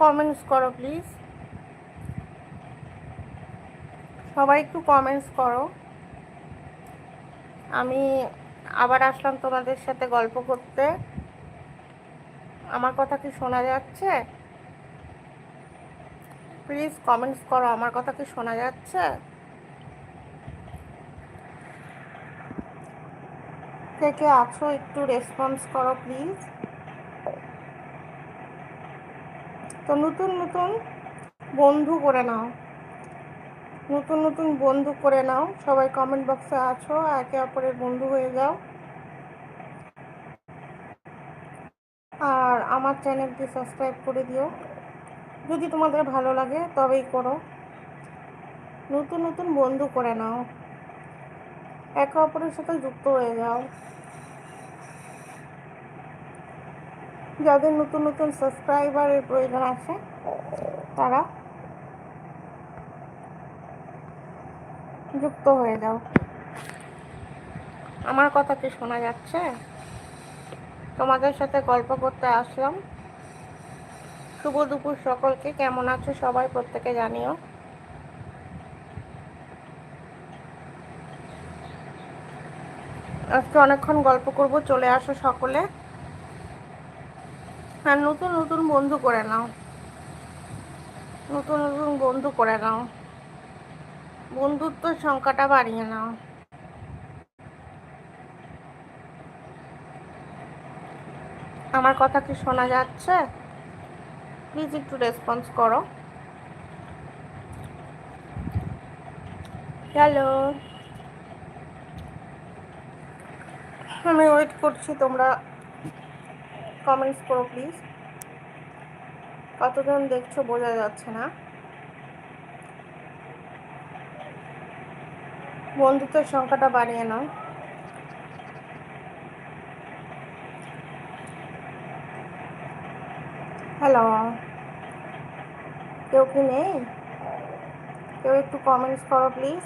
Comments করো please সবাই একটু কমেন্টস করো। আমি আবার আসলাম তোমাদের সাথে গল্প করতে। আমার কথা কি শোনা যাচ্ছে? প্লিজ কমেন্টস করো, আমার কথা কি শোনা যাচ্ছে? থেকে আছো একটু রেসপন্স করো প্লিজ তো নতুন নতুন বন্ধু করে নাও। নতুন নতুন বন্ধু করে নাও। সবাই কমেন্ট বক্সে আছো, একে অপরের বন্ধু হয়ে যাও। আর আমার চ্যানেলটি সাবস্ক্রাইব করে দিও। যদি তোমাদের ভালো লাগে, তবেই করো। নতুন নতুন বন্ধু করে নাও। একে অপরের সাথে যুক্ত হয়ে যাও। যাদের নতুন নতুন সাবস্ক্রাইবারের প্রয়োজন আছে, তারা যুক্ত হয়ে যাও। আমার কথা কি শোনা যাচ্ছে। তোমাদের সাথে গল্প করতে আসলাম। শুভ দুপুর সকলকে। কেমন আছো সবাই প্রত্যেকে জানিও। আজকে অনেকক্ষণ গল্প করব। চলে আসো সকলে। আর নতুন নতুন বন্ধু করে নাও। নতুন নতুন বন্ধু করে নাও। বন্ধুত্ব সংখ্যাটা বাড়িয়ে নাও। আমার কথা কি শোনা যাচ্ছে? প্লিজ একটু রেসপন্স করো। হ্যালো আমি ওয়েট করছি তোমরা কমেন্টস করো প্লিজ কতজন দেখছ বোঝা যাচ্ছে না। বন্ধুত্বের সংখ্যাটা বাড়িয়ে নাও। হ্যালো কেউ কি নেই? কেউ একটু কমেন্টস করো প্লিজ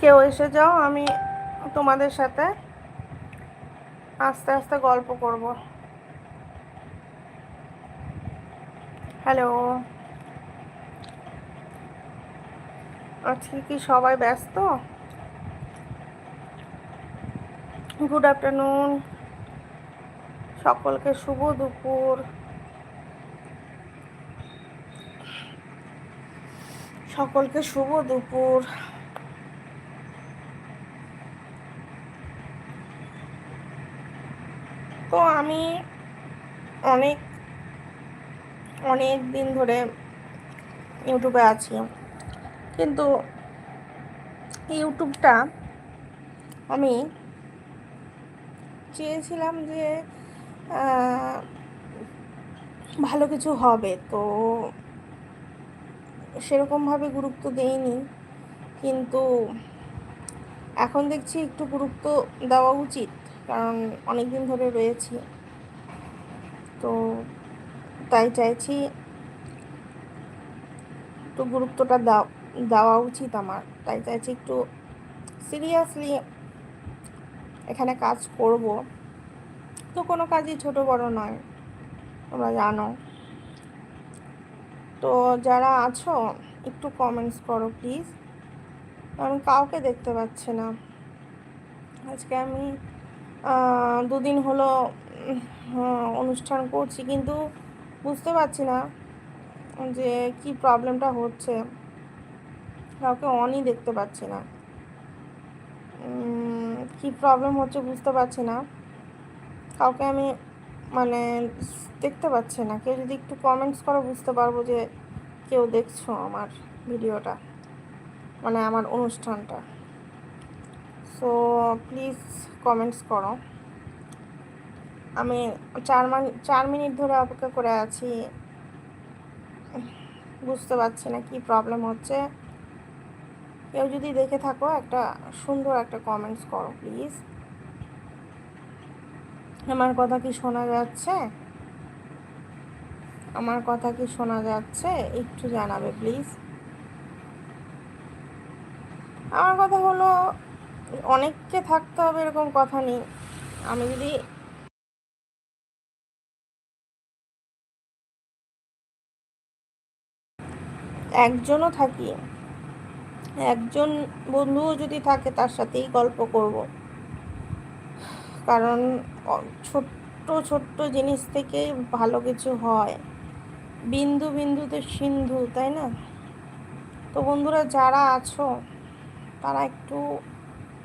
কেউ এসে যাও, আমি তোমাদের সাথে আস্তে আস্তে গল্প করব। হ্যালো আজকে কি সবাই ব্যস্ত? গুড আফটারনুন সকলকে শুভ দুপুর। সকলকে শুভ দুপুর তো আমি অনেক অনেক দিন ধরে ইউটিউবে আছি। কিন্তু ইউটিউবটা আমি চেয়েছিলাম যে ভালো কিছু হবে। তো সেরকমভাবে গুরুত্ব দেইনি। কিন্তু এখন দেখছি একটু গুরুত্ব দেওয়া উচিত, কারণ অনেক দিন ধরে রয়েছি। তো তাই চাইছি, একটু গুরুত্বটা দেওয়া উচিত আমার। তাই চাইছি একটু সিরিয়াসলি এখানে কাজ করব। তো কোনো কাজই ছোট বড় নয়, তোমরা জানো। তো যারা আছো, একটু কমেন্টস করো প্লিজ আমি কাউকে দেখতে পাচ্ছি না। আজকে আমি দুদিন হলো অনুষ্ঠান করছি, কিন্তু বুঝতে পারছি না যে কি প্রবলেমটা হচ্ছে। কাউকে অনই দেখতে পাচ্ছি না। কি প্রবলেম হচ্ছে বুঝতে পারছি না। কাউকে আমি মানে দেখতে পাচ্ছি না। কেউ যদি একটু কমেন্টস করো বুঝতে পারব যে কেউ দেখছ আমার ভিডিওটা মানে আমার অনুষ্ঠানটা। সো প্লিজ কমেন্টস করো। আমি চার মান, চার মিনিট ধরে অপেক্ষা করে আছি। বুঝতে পারছি না কি প্রবলেম হচ্ছে। কেউ যদি দেখে থাকো, একটা সুন্দর একটা কমেন্টস করো প্লিজ আমার কথা কি শোনা যাচ্ছে? আমার কথা কি শোনা যাচ্ছে? একটু জানাবে প্লিজ আমার কথা হলো, অনেককে থাকতে হবে এরকম কথা নেই। আমি যদি একজনও থাকি। একজন বন্ধুও যদি থাকে, তার সাথেই গল্প করব। কারণ ছোট্ট ছোট্ট জিনিস থেকে ভালো কিছু হয়। বিন্দু বিন্দুতে সিন্ধু, তাই না? তো বন্ধুরা, যারা আছো, তারা একটু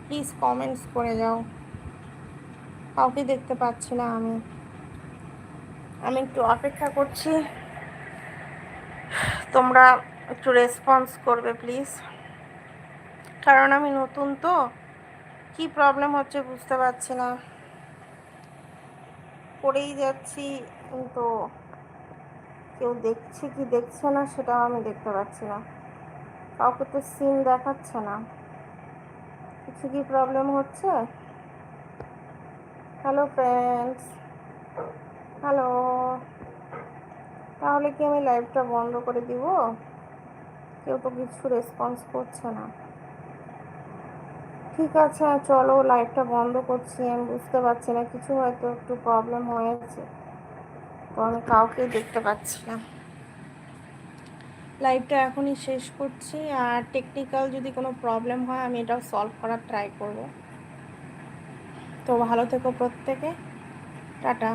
প্লিজ কমেন্টস করে যাও। কাউকে দেখতে পাচ্ছি না আমি। আমি একটু অপেক্ষা করছি। তোমরা একটু রেসপন্স করবে প্লিজ কারণ আমি নতুন তো, কি প্রবলেম হচ্ছে বুঝতে পারছি না। করেই যাচ্ছি, কিন্তু কেউ দেখছে কি দেখছে না সেটাও আমি দেখতে পাচ্ছি না। কাউকে তো সিম দেখাচ্ছে না। কিছু কি প্রবলেম হচ্ছে? হ্যালো ফ্রেন্ডস হ্যালো তাহলে কি আমি লাইভটা বন্ধ করে দিব? কেউ তো কিছু রেসপন্স করছে না। ঠিক আছে, চলো লাইটটা বন্ধ করছি, আমি বুঝতে পারছি না, কিছু হয়তো একটু প্রবলেম হয়েছে। তো আমি কাউকে দেখতে পাচ্ছি না। লাইভটা এখনই শেষ করছি, আর টেকনিক্যাল যদি কোনো প্রবলেম হয়, আমি এটাও সলভ করার ট্রাই করব। তো ভালো থেকো প্রত্যেকে। টাটা।